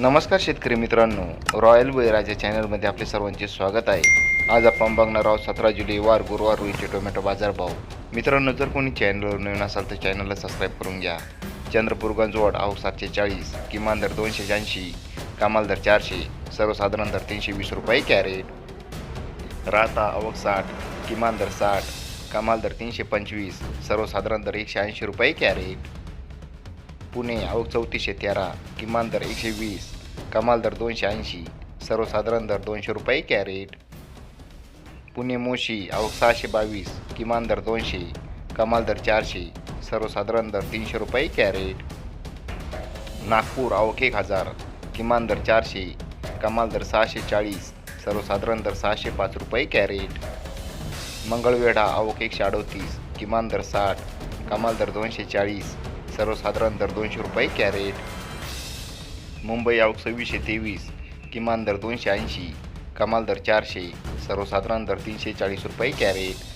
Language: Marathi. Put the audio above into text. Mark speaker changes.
Speaker 1: नमस्कार शेतकरी मित्रांनो. रॉयल बळीराजा चॅनलमध्ये आपले सर्वांचे स्वागत आहे. आज आपण बघणार आहोत सतरा जुलै वार गुरुवार रोजीचे टोमॅटो बाजारभाव मित्रांनो जर कोणी चॅनलवर नवीन असाल तर चॅनलला सबस्क्राईब करून घ्या. चंद्रपूर गंजवड आहो सातशे चाळीस किमान दर दोनशे शहाऐंशी कमाल दर चारशे सर्वसाधारण दर तीनशे वीस रुपये कॅरेट. राता आवक साठ किमान दर साठ कमाल दर तीनशे पंचवीस सर्वसाधारण दर एकशे ऐंशी रुपये कॅरेट. पुणे आवक चौतीसशे तेरा किमान दर एकशे वीस कमाल दर दोनशे ऐंशी सर्वसाधारण दर दोनशे रुपये कॅरेट. पुणे मोशी आवक सहाशे बावीस किमान दर दोनशे कमाल दर चारशे सर्वसाधारण दर तीनशे रुपये कॅरेट. नागपूर आवक एक हजार किमान दर चारशे कमाल दर सहाशे चाळीस सर्वसाधारण दर सहाशे पाच रुपये कॅरेट. मंगळवेढा आवक एकशे अडोतीस किमान दर साठ कमाल दर दोनशे चाळीस सर्वसाधारण दर दोनशे रुपये कॅरेट. मुंबई आवक सव्वीसशे तेवीस किमान दर दोनशे ऐंशी कमाल दर चारशे सर्वसाधारण दर तीनशे चाळीस रुपये कॅरेट.